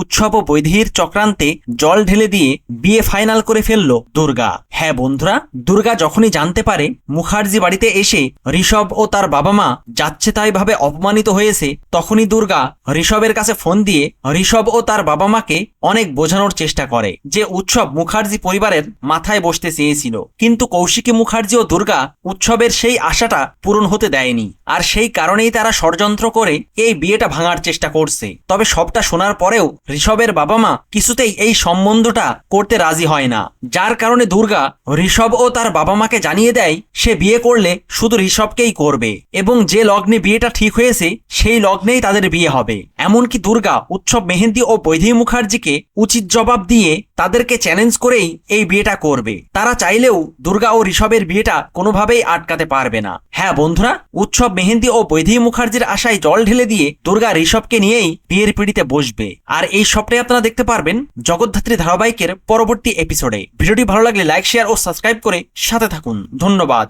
উৎসব ও বৈধির চক্রান্তে জল ঢেলে দিয়ে বিয়ে ফাইনাল করে ফেলল দুর্গা। হ্যাঁ বন্ধুরা, দুর্গা যখনই জানতে পারে মুখার্জি বাড়িতে এসে ঋষভ ও তার বাবা মা যাচ্ছে তাই ভাবে অপমানিত হয়েছে, তখনই দুর্গা ঋষভের কাছে ফোন দিয়ে ঋষভ ও তার বাবা মাকে অনেক বোঝানোর চেষ্টা করে, যে উৎসব মুখার্জি পরিবারের মাথায় বসতে চেয়েছিল। কিন্তু কৌশিকী মুখার্জি ও দুর্গা উৎসবের সেই আশাটা পূরণ হতে দেয়নি। আর সেই কারণেই তারা ষড়যন্ত্র করে এই বিয়েটা ভাঙার চেষ্টা করছে। তবে সবটা শোনার পরেও ঋষভের বাবা মা কিছুতেই এই সম্বন্ধটা করতে রাজি হয় না। যার কারণে দুর্গা ঋষভ ও তার বাবা মাকে জানিয়ে দেয়, সে বিয়ে করলে শুধু ঋষভকেই করবে এবং যে লগ্নে বিয়েটা ঠিক হয়েছে, সেই লগ্নেই তাদের বিয়ে হবে। এমনকি দুর্গা, উৎসব মেহেন্দি ও বৈধী মুখার্জিকে উচিত জবাব দিয়ে তাদেরকে চ্যালেঞ্জ করেই এই বিয়েটা করবে। তারা চাইলেও দুর্গা ও ঋষভের বিয়েটা কোনোভাবেই আটকাতে পারবে না। হ্যাঁ বন্ধুরা, উৎসব মেহেন্দি ও বৈধী মুখার্জির আশায় জল ঢেলে দিয়ে দুর্গা ঋষভকে নিয়েই বিয়ের পিড়িতে বসবে। আর এই সবটাই আপনারা দেখতে পারবেন জগদ্ধাত্রী ধারাবাহিকের পরবর্তী এপিসোডে ভিডিওটি ভালো লাগলে লাইক শেয়ার ও সাবস্ক্রাইব করে সাথে থাকুন। ধন্যবাদ।